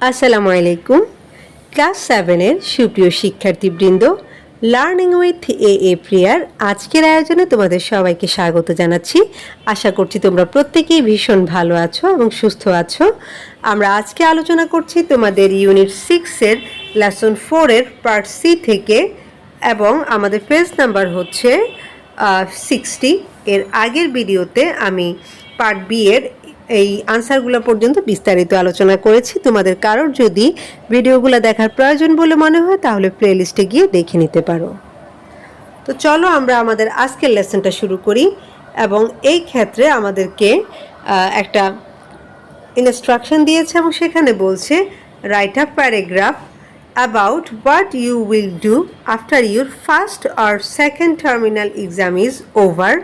আসসালামু আলাইকুম। ক্লাস সেভেনের সুপ্রিয় শিক্ষার্থীবৃন্দ লার্নিং উইথ এ এ প্রিয়ার আজকের আয়োজনে তোমাদের সবাইকে স্বাগত জানাচ্ছি। আশা করছি তোমরা প্রত্যেকেই ভীষণ ভালো আছো এবং সুস্থ আছো। আমরা আজকে আলোচনা করছি তোমাদের ইউনিট সিক্সের লেসন ফোরের পার্ট সি থেকে এবং আমাদের পেজ নাম্বার হচ্ছে সিক্সটি এর আগের ভিডিওতে আমি পার্ট বি এর এই আনসারগুলো পর্যন্ত বিস্তারিত আলোচনা করেছি। তোমাদের কারোর যদি ভিডিওগুলো দেখার প্রয়োজন বলে মনে হয়, তাহলে প্লেলিস্টে গিয়ে দেখে নিতে পারো। তো চলো আমরা আমাদের আজকের লেসনটা শুরু করি এবং এই ক্ষেত্রে আমাদেরকে একটা ইনস্ট্রাকশন দিয়েছে এবং সেখানে বলছে write a paragraph about what you will do after your first R second terminal exam is over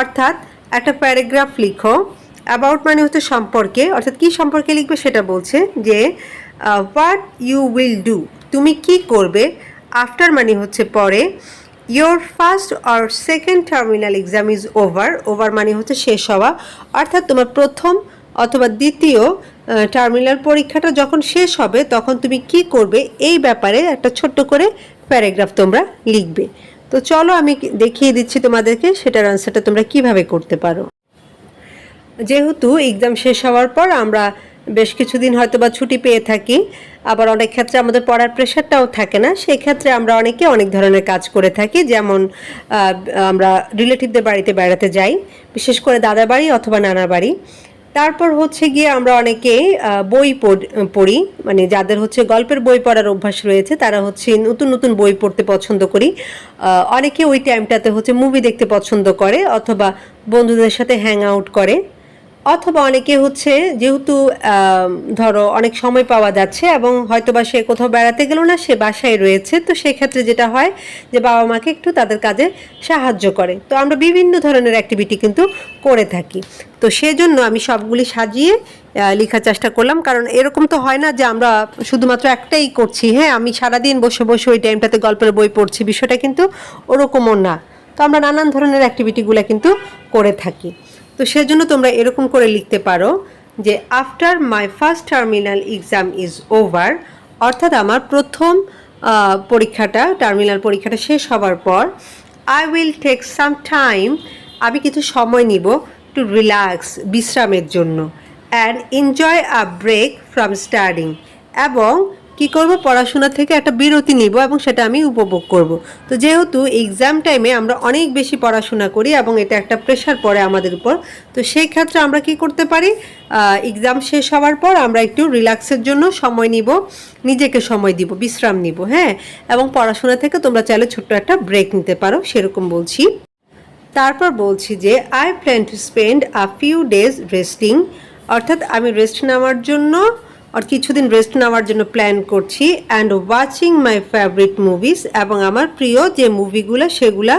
অর্থাৎ একটা প্যারাগ্রাফ লিখো অ্যাবাউট মানে হচ্ছে সম্পর্কে, অর্থাৎ কি সম্পর্কে লিখবে সেটা বলছে যে হোয়াট ইউ উইল ডু তুমি কি করবে আফটার মানে হচ্ছে পরে your first R second terminal exam is over over মানে হচ্ছে শেষ হওয়া, অর্থাৎ তোমার প্রথম অথবা দ্বিতীয় টার্মিনাল পরীক্ষাটা যখন শেষ হবে, তখন তুমি কি করবে, এই ব্যাপারে একটা ছোট্ট করে প্যারাগ্রাফ তোমরা লিখবে। তো চলো আমি দেখিয়ে দিচ্ছি তোমাদেরকে, সেটার আনসারটা তোমরা কীভাবে করতে পারো। যেহেতু এক্সাম শেষ হওয়ার পর আমরা বেশ কিছুদিন হয়তো বা ছুটি পেয়ে থাকি, আবার অনেক ক্ষেত্রে আমাদের পড়ার প্রেশারটাও থাকে না, সেই ক্ষেত্রে আমরা অনেকে অনেক ধরনের কাজ করে থাকি, যেমন আমরা রিলেটিভদের বাড়িতে বেড়াতে যাই, বিশেষ করে দাদার বাড়ি অথবা নানার বাড়ি। তারপর হচ্ছে গিয়ে আমরা অনেকে বই পড়- মানে যাদের হচ্ছে গল্পের বই পড়ার অভ্যাস রয়েছে, তারা হচ্ছে নতুন নতুন বই পড়তে পছন্দ করি। অনেকে ওই টাইমটাতে হচ্ছে মুভি দেখতে পছন্দ করে, অথবা বন্ধুদের সাথে হ্যাং আউট করে। অথবা অনেকে হচ্ছে যেহেতু ধরো অনেক সময় পাওয়া যাচ্ছে এবং হয়তোবা সে কোথাও বেড়াতে গেল না, সে বাসায় রয়েছে, তো সেক্ষেত্রে যেটা হয় যে বাবা মাকে একটু তাদের কাজে সাহায্য করে। তো আমরা বিভিন্ন ধরনের অ্যাক্টিভিটি কিন্তু করে থাকি। তো সেজন্য আমি সবগুলি সাজিয়ে লেখার চেষ্টা করলাম। কারণ এরকম তো হয় না যে আমরা শুধুমাত্র একটাই করছি। হ্যাঁ আমি সারাদিন বসে বসে ওই টাইমটাতে গল্পের বই পড়ছি, বিষয়টা কিন্তু ওরকমও না। তো আমরা নানান ধরনের অ্যাক্টিভিটিগুলো কিন্তু করে থাকি। তো সেজন্য তোমরা এরকম করে লিখতে পারো যে after my first terminal exam is over অর্থাৎ আমার প্রথম পরীক্ষাটা টার্মিনাল পরীক্ষাটা শেষ হওয়ার পর I will take some time আমি কিছু সময় নিব টু রিল্যাক্স বিশ্রামের জন্য and enjoy a break from studying এবং কি করব? পড়াশোনা থেকে একটা বিরতি নিব এবং সেটা আমি উপভোগ করব। তো যেহেতু এক্সাম টাইমে আমরা অনেক বেশি পড়াশোনা করি এবং এটা একটা প্রেশার পড়ে আমাদের উপর, তো সেই ক্ষেত্রে আমরা কি করতে পারি? এক্সাম শেষ হওয়ার পর আমরা একটু রিল্যাক্সের জন্য সময় নিব, নিজেকে সময় দিব, বিশ্রাম নিব হ্যাঁ? এবং পড়াশোনা থেকে তোমরা চাইলে ছোট্ট একটা ব্রেক নিতে পারো, সেরকম বলছি। তারপর বলছি যে I plan to spend a few days resting অর্থাৎ আমি রেস্ট নেওয়ার জন্য আর কিছুদিন রেস্ট নেওয়ার জন্য প্ল্যান করছি and watching my favourite movies এবং আমার প্রিয় যে মুভিগুলো সেগুলা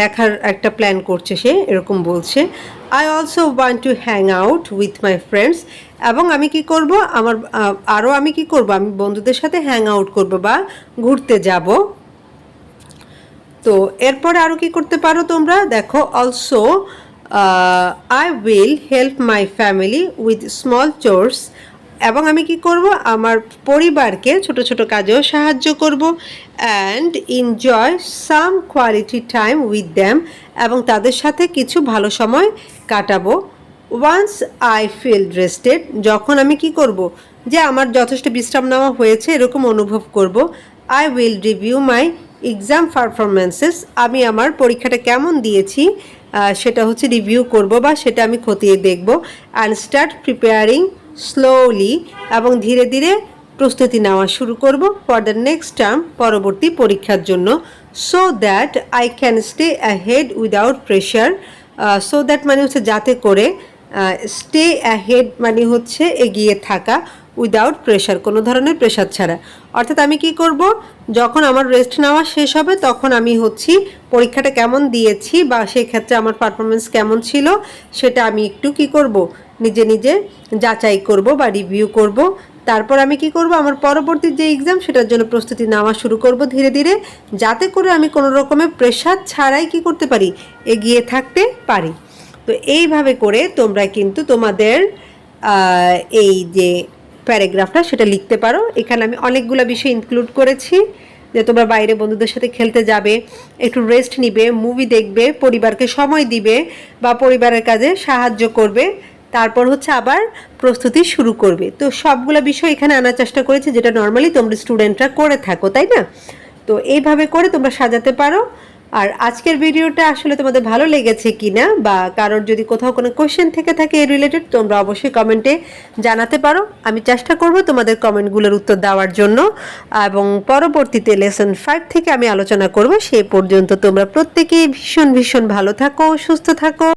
দেখার একটা প্ল্যান করছে সে, এরকম বলছে। I also want to hang out with my friends এবং আমি কি করব? আমার আরও আমি কি করব? আমি বন্ধুদের সাথে হ্যাং আউট করব বা ঘুরতে যাব। তো এরপরে আরও কি করতে পারো তোমরা? দেখো also I will help my family with small chores এবং আমি কি করব? আমার পরিবারকে ছোট ছোট কাজেও সাহায্য করব and enjoy some quality time with them এবং তাদের সাথে কিছু ভালো সময় কাটাবো। ওয়ান্স আই ফিল রেস্টেড যখন আমি কি করব? যে আমার যথেষ্ট বিশ্রাম নেওয়া হয়েছে, এরকম অনুভব করব। I will review my exam performances আমি আমার পরীক্ষাটা কেমন দিয়েছি সেটা হচ্ছে রিভিউ করব বা সেটা আমি খতিয়ে দেখব। অ্যান্ড স্টার্ট প্রিপেয়ারিং স্লোলি এবং ধীরে ধীরে প্রস্তুতি নেওয়া শুরু করব ফর দ্য নেক্সট টার্ম পরবর্তী পরীক্ষার জন্য so that I can stay ahead without pressure so that মানে হচ্ছে যাতে করে স্টে অ্যাহেড মানে হচ্ছে এগিয়ে থাকা উইদাউট প্রেশার কোনো ধরনের প্রেশার ছাড়া। অর্থাৎ আমি কি করব? যখন আমার রেস্ট নেওয়া শেষ হবে, তখন আমি হচ্ছি, পরীক্ষাটা কেমন দিয়েছি বা সেই ক্ষেত্রে আমার পারফরমেন্স কেমন ছিল, সেটা আমি একটু কি করব? নিজে নিজে যাচাই করব বা রিভিউ করব। তারপর আমি কি করব? আমার পরবর্তী যে এক্সাম সেটার জন্য প্রস্তুতি নেওয়া শুরু করব ধীরে ধীরে, যাতে করে আমি কোনো রকমের প্রেশার ছাড়াই কি করতে পারি? এগিয়ে থাকতে পারি। তো এইভাবে করে তোমরা কিন্তু তোমাদের এই যে প্যারাগ্রাফটা, সেটা লিখতে পারো। এখানে আমি অনেকগুলো বিষয় ইনক্লুড করেছি, যে তোমরা বাইরে বন্ধুদের সাথে খেলতে যাবে, একটু রেস্ট নিবে মুভি দেখবে, পরিবারকে সময় দিবে, বা পরিবারের কাজে সাহায্য করবে। তারপর হচ্ছে আবার প্রস্তুতি শুরু করবে। তো সবগুলো বিষয় এখানে আনার চেষ্টা করেছি, যেটা নর্মালি তোমরা স্টুডেন্টরা করে থাকো, তাই না? তো এইভাবে করে তোমরা সাজাতে পারো। আর আজকের ভিডিওটা আসলে তোমাদের ভালো লেগেছে কিনা বা কারোর যদি কোথাও কোনো কোয়েশ্চেন থেকে থাকে এই রিলেটেড তোমরা অবশ্যই কমেন্টে জানাতে পারো। আমি চেষ্টা করব তোমাদের কমেন্টগুলোর উত্তর দেওয়ার জন্য। এবং পরবর্তীতে লেসন ফাইভ থেকে আমি আলোচনা করব, সে পর্যন্ত তোমরা প্রত্যেকেই ভীষণ ভীষণ ভালো থাকো, সুস্থ থাকো।